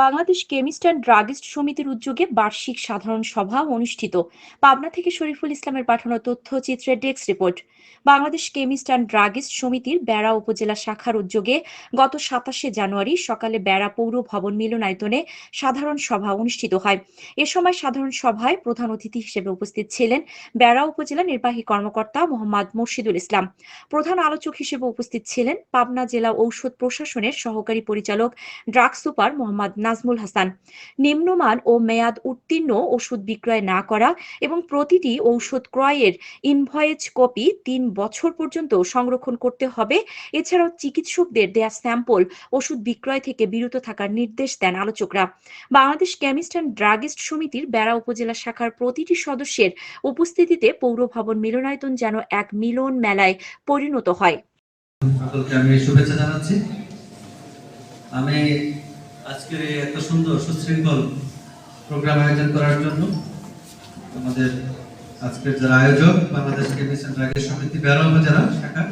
Bangladesh chemist and druggist সমিতির উদ্যোগে বার্ষিক সাধারণ সভা অনুষ্ঠিত। পাবনা থেকে শরীফুল ইসলামের পাঠানো তথ্যচিত্রের desk report. Bangladesh chemist and druggist সমিতির বেড়া উপজেলা শাখার উদ্যোগে গত সাতাশে জানুয়ারি সকালে বেড়া পৌর ভবন মিলনায়তনে সাধারণ সভা অনুষ্ঠিত হয়। এ সময় সাধারণ সভায় প্রধান অতিথি হিসেবে উপস্থিত ছিলেন বেড়া উপজেলা নির্বাহী কর্মকর্তা মোহাম্মদ মুর্শিদুল ইসলাম। প্রধান আলোচক হিসেবে উপস্থিত ছিলেন পাবনা জেলা ঔষধ প্রশাসনের সহকারী পরিচালক ড্রাগ সুপার মোহাম্মদ নাজমুল হাসান। নিম্নমান ও মেয়াদ উত্তীর্ণ ওষুধ বিক্রয় না করা এবং প্রতিটি ঔষধ ক্রয়ের ইনভয়েজ কপি তিন বছর পর্যন্ত সংরক্ষণ করতে হবে। এছাড়াও চিকিৎসকদের দেয়া স্যাম্পল ওষুধ বিক্রয় থেকে বিরত থাকার নির্দেশ দেন আলোচকরা। বাংলাদেশ কেমিস্ট অ্যান্ড ড্রাগিস্ট সমিতির বেড়া উপজেলা শাখার প্রতিটি সদস্যের উপস্থিতিতে পৌর ভবন মিলনায়তন যেন এক মিলন মেলায় পরিণত হয়। আমি শুভেচ্ছা জানাচ্ছি। আমি আজকের এই এত সুন্দর সুশৃঙ্খল প্রোগ্রাম আয়োজন করার জন্য আমাদের আজকের যারা আয়োজক, বাংলাদেশ কেমিস্ট ড্রাগের সমিতি, বেড়া উপজেলা শাখা,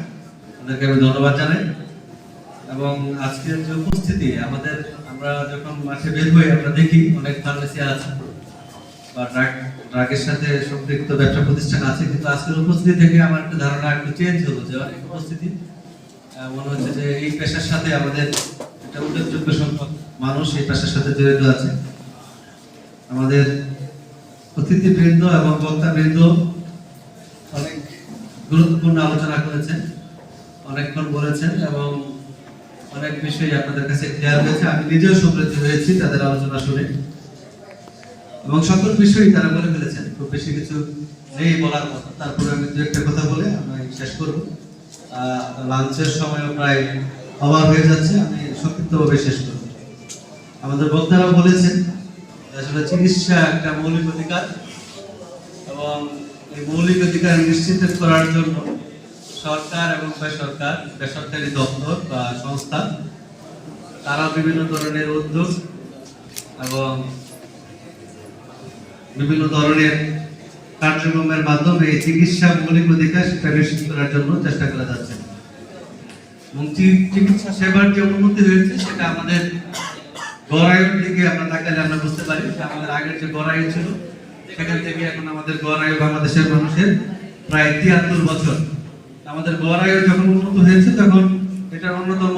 তাদেরকে আমি ধন্যবাদ জানাই। এবং আজকের যে উপস্থিতি, আমাদের আমরা যখন মাঠে বের হই, আমরা দেখি অনেক ফার্মেসি আছে বা ড্রাগ ড্রাগের সাথে সম্পৃক্ত ব্যবসা প্রতিষ্ঠান আছে, কিন্তু আজকের উপস্থিতি থেকে আমার একটা ধারণা একটু চেঞ্জ হলো যে অনেক উপস্থিতি। মনে হচ্ছে যে এই পেশার সাথে আমাদের একটা উল্লেখযোগ্য সংখ্যক মানুষ এই পেশার সাথে জড়িত আছে। আমাদের অতিথিবৃন্দ এবং বক্তাবৃন্দ অনেক গুরুত্বপূর্ণ আলোচনা করেছেন, অনেকক্ষণ বলেছেন এবং অনেক বিষয় আপনাদের কাছে ক্লিয়ার হয়েছে। আমি নিজেও সমৃদ্ধ হয়েছি তাদের আলোচনা শুনে। এবং সকল বিষয়ই তারা বলে ফেলেছেন, খুব বেশি কিছু নেই বলার মতো। তারপরে আমি দু একটা কথা বলে আমি শেষ করব। লাঞ্চের সময়ও প্রায় অভাব হয়ে যাচ্ছে। আমি সংক্ষিপ্তভাবে শেষ করব। আমাদের বক্তারাও বলেছেন আসলে চিকিৎসা একটা মৌলিক অধিকার এবং এই মৌলিক অধিকার নিশ্চিত করার জন্য সরকার এবং বেসরকার, বেসরকারি দপ্তর বা সংস্থা, তারা বিভিন্ন ধরনের উদ্যোগ এবং বিভিন্ন ধরনের কার্যক্রমের মাধ্যমে এই চিকিৎসা মৌলিক অধিকার সেটা নিশ্চিত করার জন্য চেষ্টা করা যাচ্ছে। এবং চিকিৎসা সেবার যে উন্নতি হয়েছে সেটা আমাদের গড়ায়ুর দিকে আমরা তাকালে আমরা বুঝতে পারি যে আমাদের আগের যে গড়ায়ু ছিল, সেখান থেকে এখন আমাদের গড়ায়ু বাংলাদেশের মানুষের প্রায় তিয়াত্তর বছর। আমাদের গড়ায়ু যখন উন্নত হয়েছে, তখন এটার অন্যতম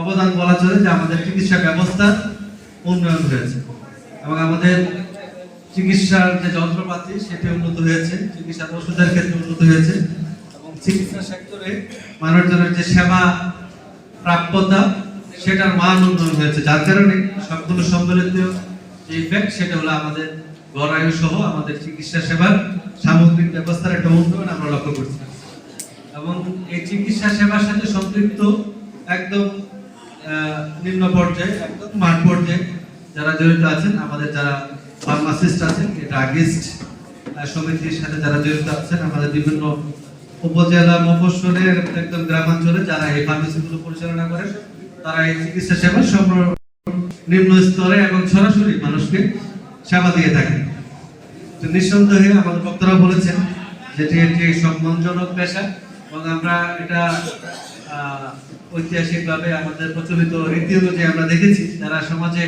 অবদান বলা চলে যে আমাদের চিকিৎসা ব্যবস্থা উন্নয়ন হয়েছে এবং আমাদের চিকিৎসার যে যন্ত্রপাতি, সেটি উন্নত হয়েছে, চিকিৎসার ওষুধের ক্ষেত্রে উন্নত হয়েছে এবং চিকিৎসা সেক্টরে মানুষজনের যে সেবা প্রাপ্যতা সেটার মান উন্নয়ন হয়েছে। যার কারণে সবগুলো সম্মিলিত যে ইফেক্ট সেটা হলো আমাদের গড়ায়ু সহ আমাদের চিকিৎসা সেবার সামগ্রিক ব্যবস্থার একটা উন্নয়ন আমরা লক্ষ্য করছি। এবং এই চিকিৎসা সেবার সাথে সম্পৃক্ত একদম নিম্ন পর্যায়ে, একদম মাঠ পর্যায়ে যারা জড়িত আছেন, আমাদের যারা ফার্মাসিস্ট আছেন ড্রাগিস্ট সমিতির সাথে যারা জড়িত আছেন, আমাদের বিভিন্ন উপজেলা, মফস্বলের, একদম গ্রামাঞ্চলে যারা এই ফার্মেসিগুলো পরিচালনা করেন তারা এই চিকিৎসা সেবা নিম্ন স্তরে এবং সরাসরি মানুষকে সেবা দিয়ে থাকে। নিঃসন্দেহে আমাদের বক্তারা বলেছেন যেটি একটি সম্মানজনক পেশা এবং আমরা এটা ঐতিহাসিকভাবে আমাদের প্রচলিত রীতি অনুযায়ী আমরা দেখেছি যারা সমাজে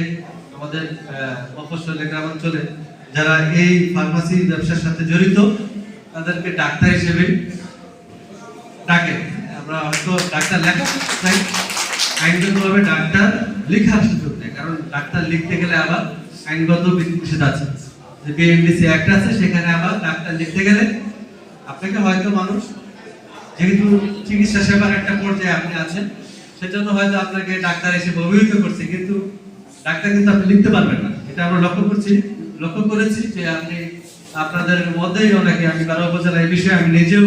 আমাদের মফস্বলে, গ্রামাঞ্চলে যারা এই ফার্মাসি ব্যবসার সাথে জড়িত, তাদেরকে ডাক্তার হিসেবে ডাকে। আমরা হয়তো ডাক্তার লেখা চাই আইনগতভাবে ডাক্তার নেই, কারণ ডাক্তার লিখতে গেলে আবার আইনগত বিধিনিষেধ আছে। যে বিএমডিসি অ্যাক্ট আছে, সেখানে আবার ডাক্তার লিখতে গেলে আপনাকে হয়তো মানুষ, যেহেতু চিকিৎসা সেবার একটা পর্যায়ে আপনি আছেন, সেজন্য হয়তো আপনাকে ডাক্তার হিসেবে অভিহিত করছে, কিন্তু ডাক্তার কিন্তু আপনি লিখতে পারবেন না। এটা আমরা লক্ষ্য করছি, লক্ষ্য করেছি যে আপনি আপনাদের মধ্যেই অনেকে, আমি বারো উপজেলা এই বিষয়ে আমি নিজেও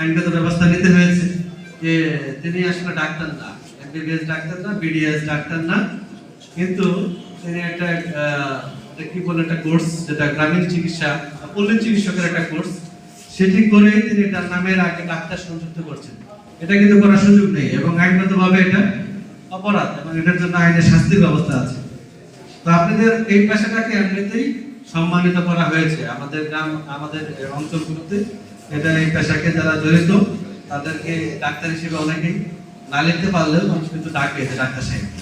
আইনগত ব্যবস্থা নিতে হয়েছে, যে তিনি আসলে ডাক্তার না। এমবিবিএস ডাক্তার না বিডিএস ডাক্তার না। কিন্তু তিনি একটা কি বলে একটা কোর্স যেটা গ্রামীণ চিকিৎসা পল্লী চিকিৎসকের একটা কোর্স সেটি করে তিনি তার নামের আগে ডাক্তার সংযুক্ত করছেন। এটা কিন্তু করার সুযোগ নেই, এবং আইনগতভাবে এটা অপরাধ, এবং এটার জন্য আইনের শাস্তির ব্যবস্থা আছে। তো আপনাদের এই পেশাটাকে এমনিতেই সম্মানিত করা হয়েছে। আমাদের গ্রাম, আমাদের অঞ্চলগুলোতে এটা এই পেশাকে যারা জড়িত, তাদেরকে ডাক্তার হিসেবে অনেকেই না লিখতে পারলেও মানুষ কিন্তু ডাকে যে ডাক্তার সাহেব